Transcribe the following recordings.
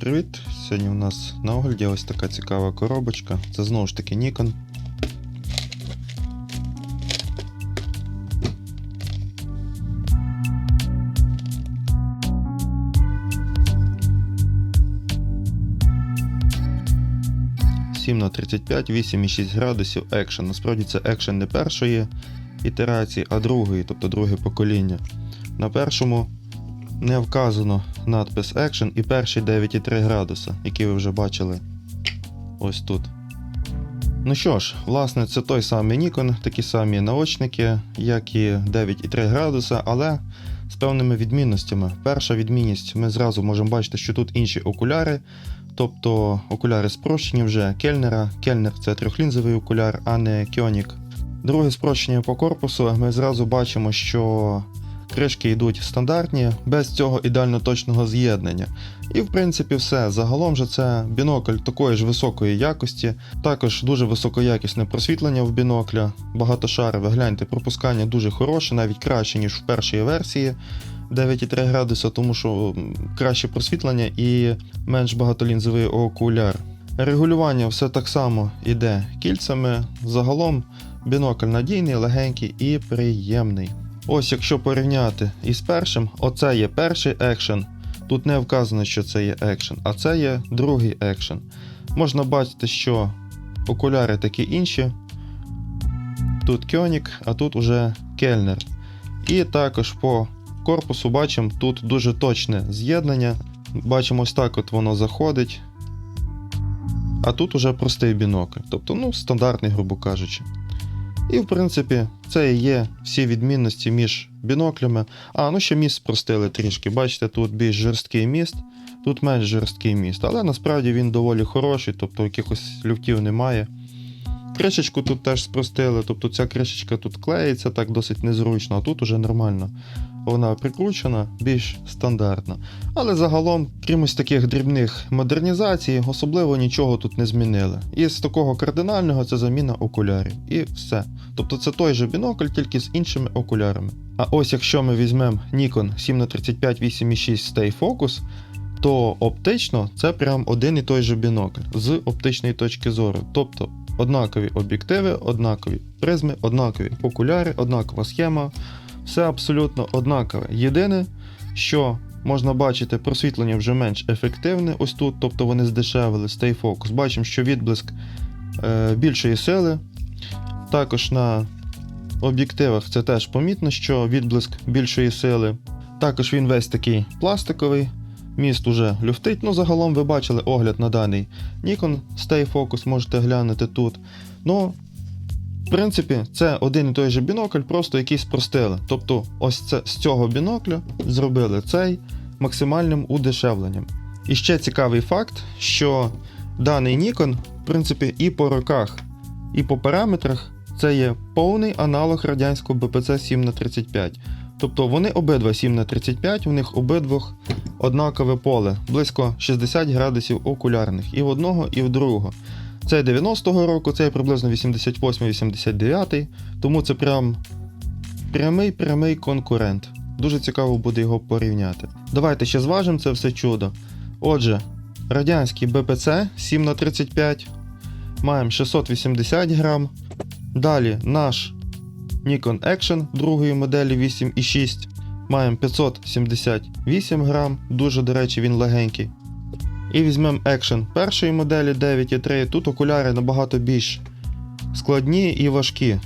привіт! Сьогодні у нас на огляді ось така цікава коробочка. Це знову ж таки Nikon. На 35, 8,6 градусів екшен. Насправді це екшен не першої ітерації, а другої, тобто друге покоління. На першому не вказано надпис Action і перші 9,3 градуса, які ви вже бачили ось тут. Ну що ж, власне, це той самий Nikon, такі самі наочники, як і 9,3 градуса, але з певними відмінностями. Перша відмінність, ми зразу можемо бачити, що тут інші окуляри, тобто окуляри спрощені вже кельнера. Кельнер це трьохлінзовий окуляр, а не Кьонік. Друге спрощення по корпусу, ми зразу бачимо, що кришки йдуть стандартні, без цього ідеально точного з'єднання. І в принципі все. Загалом же це бінокль такої ж високої якості, також дуже високоякісне просвітлення в бінокля, багатошарове, гляньте, пропускання дуже хороше, навіть краще, ніж в першій версії 9,3 градуса, тому що краще просвітлення і менш багатолінзовий окуляр. Регулювання все так само йде кільцями. Загалом бінокль надійний, легенький і приємний. Ось якщо порівняти із першим, оце є перший екшен. Тут не вказано, що це є екшен, а це є другий екшен. Можна бачити, що окуляри такі інші. Тут Кьонік, а тут уже Кельнер. І також по корпусу бачимо тут дуже точне з'єднання. Бачимо, ось так от воно заходить. А тут уже простий бінокль, тобто ну, стандартний, грубо кажучи. І в принципі, це і є всі відмінності між біноклями. А, ну ще міст спростили трішки. Бачите, тут більш жорсткий міст, тут менш жорсткий міст. Але насправді він доволі хороший, тобто якихось люфтів немає. Кришечку тут теж спростили, тобто ця кришечка тут клеїться так досить незручно, а тут уже нормально. Вона прикручена, більш стандартна. Але загалом, крім ось таких дрібних модернізацій, особливо нічого тут не змінили. І з такого кардинального це заміна окулярів. І все. Тобто це той же бінокль, тільки з іншими окулярами. А ось якщо ми візьмемо Nikon 7х35 8.6 Stay Focus, то оптично це прям один і той же бінокль з оптичної точки зору. Тобто однакові об'єктиви, однакові призми, однакові окуляри, однакова схема. Все абсолютно однакове. Єдине, що можна бачити, просвітлення вже менш ефективне ось тут, тобто вони здешевили Stay Focus. Бачимо, що відблиск е, більшої сили. Також на об'єктивах це теж помітно, що відблиск більшої сили. Також він весь такий пластиковий. Міст уже люфтить. Ну, загалом ви бачили огляд на даний Nikon Stay Focus, можете глянути тут. Ну, в принципі, це один і той же бінокль, просто якийсь спростили. Тобто, ось це з цього бінокля зробили цей максимальним удешевленням. І ще цікавий факт, що даний Nikon, в принципі, і по роках, і по параметрах це є повний аналог радянського BPC 7х35. Тобто вони обидва 7х35, у них обидвох однакове поле, близько 60 градусів окулярних, і в одного, і в другого. Це 90-го року, це приблизно 88-89, тому це прям прямий прямий конкурент. Дуже цікаво буде його порівняти. Давайте ще зважимо це все чудо. Отже, радянський BPC 7х35 маємо 680 грам. Далі наш Nikon Action другої моделі 8,6 маємо 578 грам, дуже, до речі, він легенький. І візьмемо Action першої моделі 9,3. Тут окуляри набагато більш складні і важкі.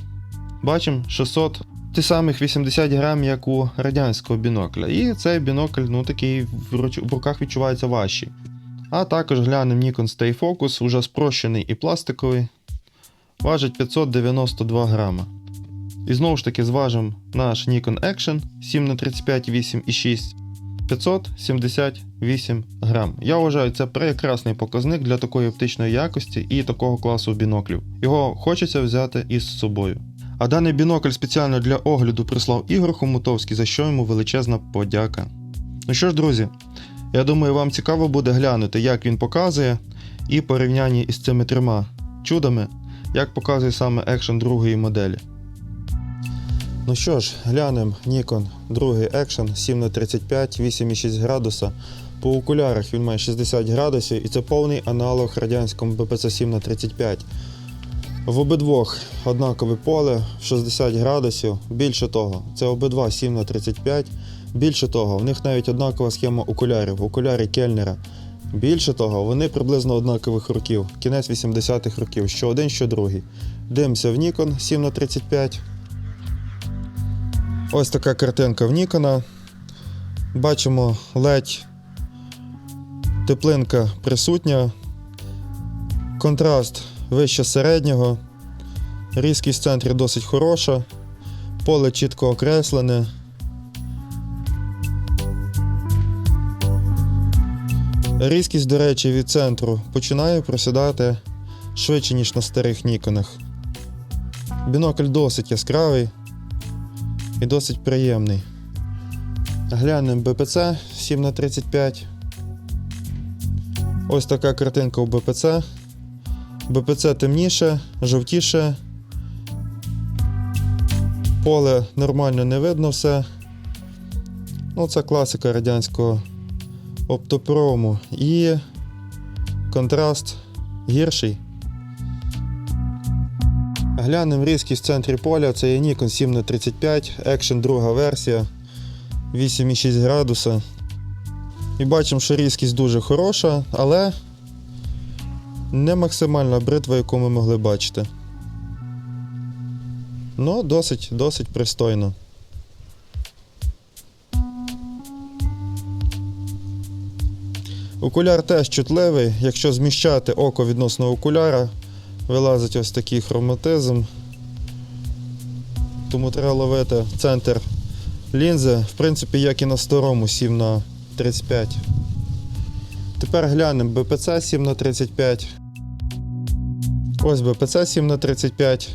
Бачимо 600 ті самих 80 грам, як у радянського бінокля. І цей бінокль ну, такий в руках відчувається важчий. А також глянемо Nikon Stay Focus, уже спрощений і пластиковий. Важить 592 грама. І знову ж таки зважимо наш Nikon Action 7х35 8,6 578 грам. Я вважаю, це прекрасний показник для такої оптичної якості і такого класу біноклів. Його хочеться взяти із собою. А даний бінокль спеціально для огляду прислав Ігор Хомутовський, за що йому величезна подяка. Ну що ж, друзі, я думаю, вам цікаво буде глянути, як він показує, і порівнянні із цими трьома чудами, як показує саме екшен другої моделі. Ну що ж, глянемо Nikon другий Action 7х35, 8,6 градуса. По окулярах він має 60 градусів і це повний аналог радянському BPC 7 на 35 В обидвох однакове поле в 60 градусів. Більше того, це обидва 7 на 35 Більше того, в них навіть однакова схема окулярів, окулярі Кельнера. Більше того, вони приблизно однакових років, кінець 80-х років, що один, що другий. Дивимося в Nikon 7 на 35 Ось така картинка в Нікона. Бачимо ледь теплинка присутня, контраст вище середнього, різкість в центрі досить хороша, поле чітко окреслене. Різкість, до речі, від центру починає просідати швидше, ніж на старих Ніконах. Бінокль досить яскравий і досить приємний. Глянемо БПЦ 7х35. Ось така картинка у БПЦ. БПЦ темніше, жовтіше. Поле нормально не видно все. Ну, це класика радянського оптопрому. І контраст гірший. Глянемо різкість в центрі поля. Це є Nikon 7х35, Action друга версія. 8,6 градуса. І бачимо, що різкість дуже хороша, але не максимальна бритва, яку ми могли бачити. Ну, досить, досить пристойно. Окуляр теж чутливий, якщо зміщати око відносно окуляра, вилазить ось такий хроматизм. Тому треба ловити центр лінзи, в принципі, як і на старому 7 на 35. Тепер глянемо БПЦ 7 на 35. Ось БПЦ 7 на 35.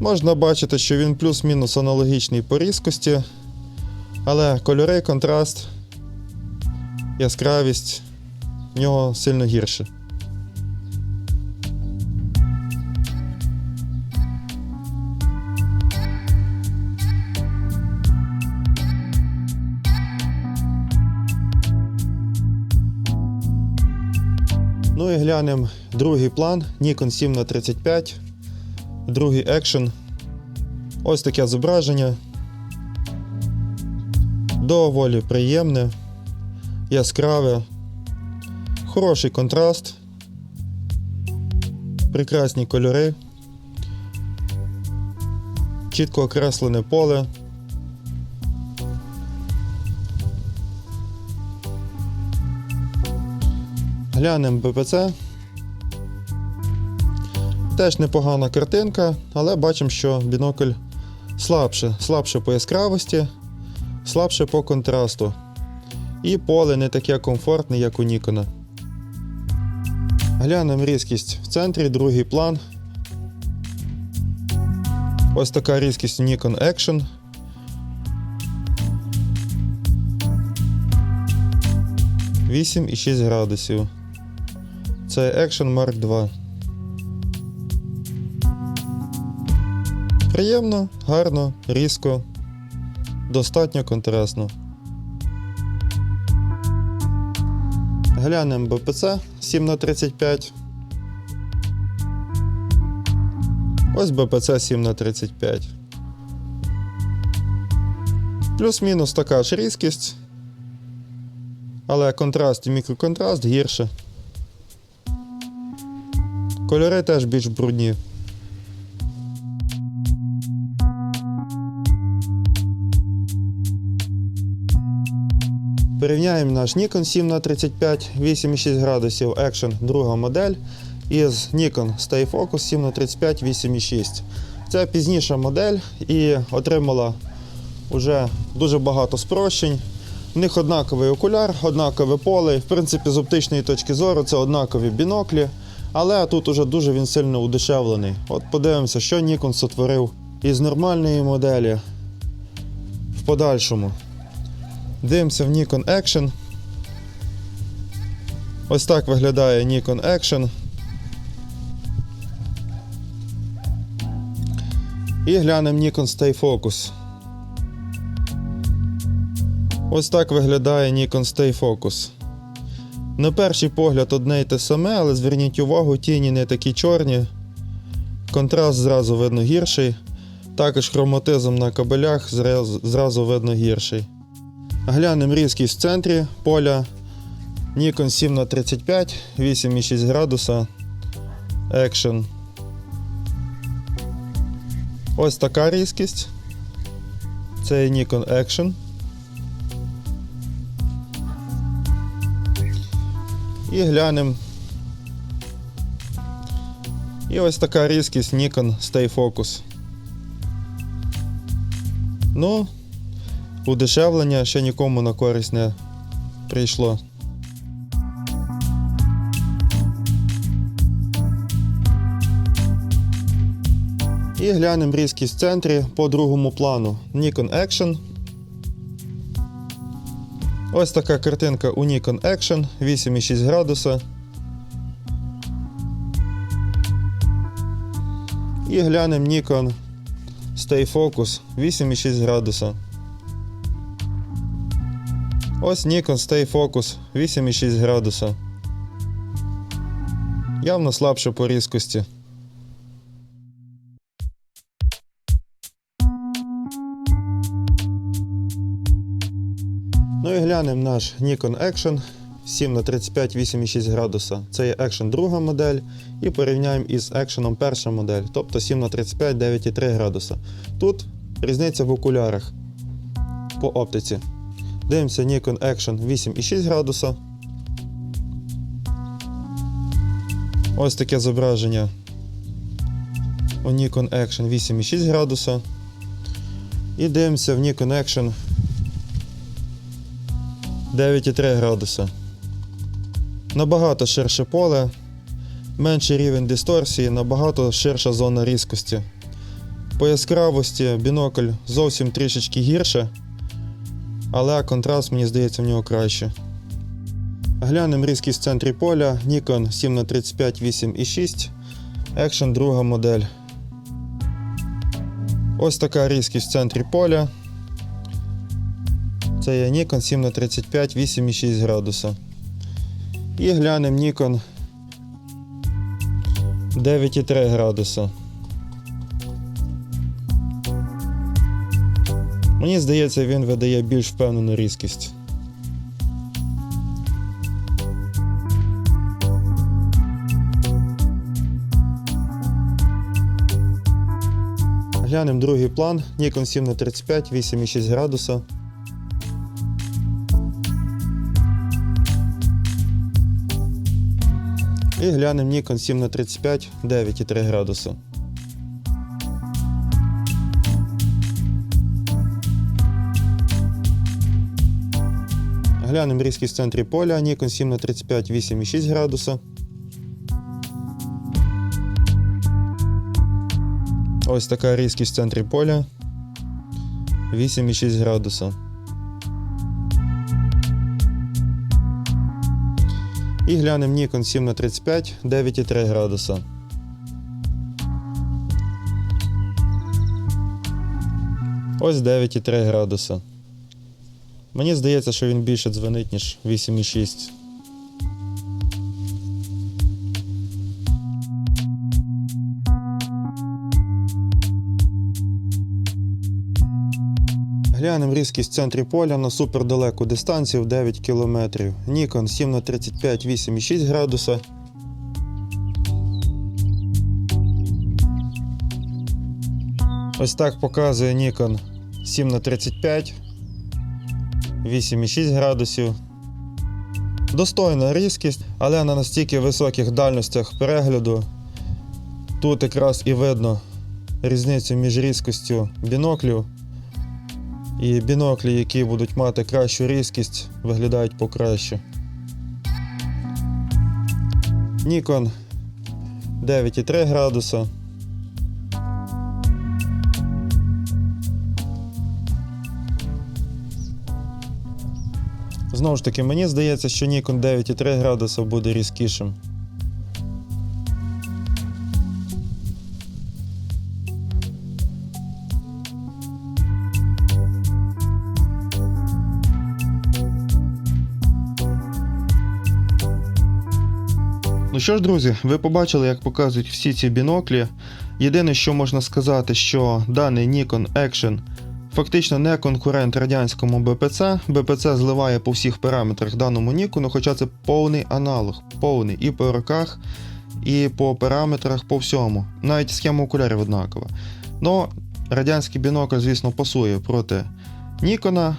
Можна бачити, що він плюс-мінус аналогічний по різкості, але кольори, контраст, яскравість в нього сильно гірше. І глянемо другий план Nikon 7 на 35 другий екшен. Ось таке зображення. Доволі приємне, яскраве, хороший контраст, прекрасні кольори, чітко окреслене поле. Глянемо БПЦ. Теж непогана картинка, але бачимо, що бінокль слабше, слабше по яскравості, слабше по контрасту. І поле не таке комфортне, як у Нікона. Глянемо різкість в центрі, другий план. Ось така різкість у Nikon Action. Вісім і 6 градусів. Це Action Mark 2. Приємно, гарно, різко, достатньо контрастно. Глянемо БПЦ 7х35. Ось БПЦ 7х35. Плюс-мінус така ж різкість. Але контраст і мікроконтраст гірше. Кольори теж більш брудні. Порівняємо наш Nikon 7 на 35 8,6 градусів Action друга модель із Nikon Stay Focus 7 на 35 8,6. Це пізніша модель і отримала вже дуже багато спрощень. В них однаковий окуляр, однакове поле. В принципі, з оптичної точки зору це однакові біноклі. Але тут уже дуже він сильно удешевлений. От подивимося, що Nikon сотворив із нормальної моделі в подальшому. Дивимося в Nikon Action. Ось так виглядає Nikon Action. І глянемо Nikon Stay Focus. Ось так виглядає Nikon Stay Focus. На перший погляд одне й те саме, але зверніть увагу, тіні не такі чорні. Контраст зразу видно гірший. Також хроматизм на кабелях зразу, видно гірший. Глянемо різкість в центрі поля. Nikon 7 на 35 8,6 градуса. Action. Ось така різкість. Це Nikon Action. І глянемо. І ось така різкість Nikon Stay Focus. Ну, удешевлення ще нікому на користь не прийшло. І глянемо різкість в центрі по другому плану. Nikon Action. Ось така картинка у Nikon Action 8,6 градуса. І глянемо Nikon Stay Focus 8,6 градуса. Ось Nikon Stay Focus 8,6 градуса. Явно слабше по різкості. Ну наш Nikon Action 7 на 35 8,6 градуса. Це є Action друга модель. І порівняємо із Action перша модель, тобто 7 на 35 9,3 градуса. Тут різниця в окулярах по оптиці. Дивимося Nikon Action 8,6 градуса. Ось таке зображення у Nikon Action 8,6 градуса. І дивимося в Nikon Action 9,3 градуса. Набагато ширше поле, менший рівень дисторсії, набагато ширша зона різкості. По яскравості бінокль зовсім трішечки гірше, але контраст, мені здається, в нього краще. Глянемо різкість в центрі поля Nikon 7 на 35 8,6 Action друга модель. Ось така різкість в центрі поля. Це є Nikon 7 на 35 8,6 градуса. І глянемо Nikon 9,3 градуса. Мені здається, він видає більш впевнену різкість. Глянемо другий план Nikon 7 на 35 8,6 градуса. І глянемо Nikon 7 на 35 9,3 градуса. Глянемо різкість в центрі поля Nikon 7 на 35 8,6 градуса. Ось така різкість в центрі поля 8,6 градуса. І глянемо Nikon 7 на 35 9,3 градуса. Ось 9,3 градуса. Мені здається, що він більше дзвонить, ніж 8,6. Глянемо різкість в центрі поля на супердалеку дистанцію в 9 км. Nikon 7 на 35 8,6 градуса. Ось так показує Nikon 7 на 35 8,6 градусів. Достойна різкість, але на настільки високих дальностях перегляду тут якраз і видно різницю між різкістю біноклів. І біноклі, які будуть мати кращу різкість, виглядають покраще. Nikon 9,3 градуса. Знову ж таки, мені здається, що Nikon 9,3 градуса буде різкішим. Що ж, друзі, ви побачили, як показують всі ці біноклі. Єдине, що можна сказати, що даний Nikon Action фактично не конкурент радянському BPC. BPC зливає по всіх параметрах даному Nikon, хоча це повний аналог, повний і по роках, і по параметрах, по всьому. Навіть схема окулярів однакова. Но радянський бінокль, звісно, пасує проти Нікона.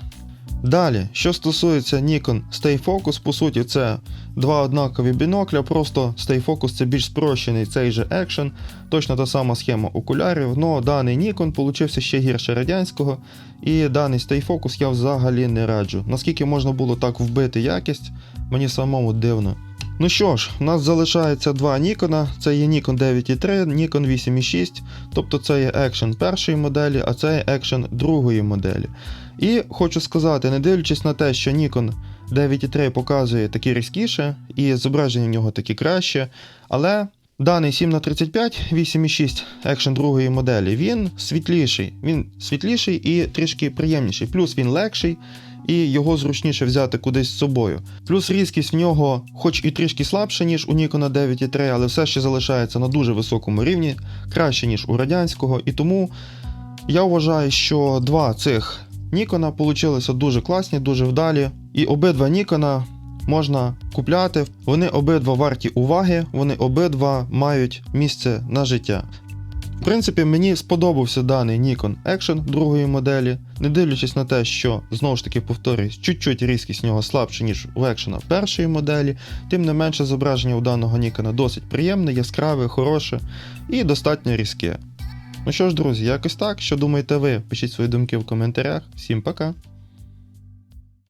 Далі, що стосується Nikon Stay Focus, по суті, це два однакові бінокля, просто Stay Focus це більш спрощений цей же Action, точно та сама схема окулярів, але даний Nikon получився ще гірше радянського, і даний Stay Focus я взагалі не раджу. Наскільки можна було так вбити якість, мені самому дивно. Ну що ж, у нас залишається два Нікона. Це є Nikon 9.3, Nikon 8.6, тобто це є Action першої моделі, а це є Action другої моделі. І хочу сказати, не дивлячись на те, що Nikon 9.3 показує такі різкіше, і зображення в нього такі краще, але даний 7х35 8.6 Action другої моделі, він світліший. Він світліший і трішки приємніший. Плюс він легший і його зручніше взяти кудись з собою. Плюс різкість в нього, хоч і трішки слабша, ніж у Nikon 9.3, але все ще залишається на дуже високому рівні, краще, ніж у радянського. І тому я вважаю, що два цих Нікона получилися дуже класні, дуже вдалі. І обидва Нікона можна купляти. Вони обидва варті уваги, вони обидва мають місце на життя. В принципі, мені сподобався даний Nikon Action другої моделі, не дивлячись на те, що знову ж таки повторюсь, чуть-чуть різкість нього слабша, ніж у Action першої моделі, тим не менше зображення у даного Nikon досить приємне, яскраве, хороше і достатньо різке. Ну що ж, друзі, якось так. Що думаєте ви? Пишіть свої думки в коментарях. Всім пока!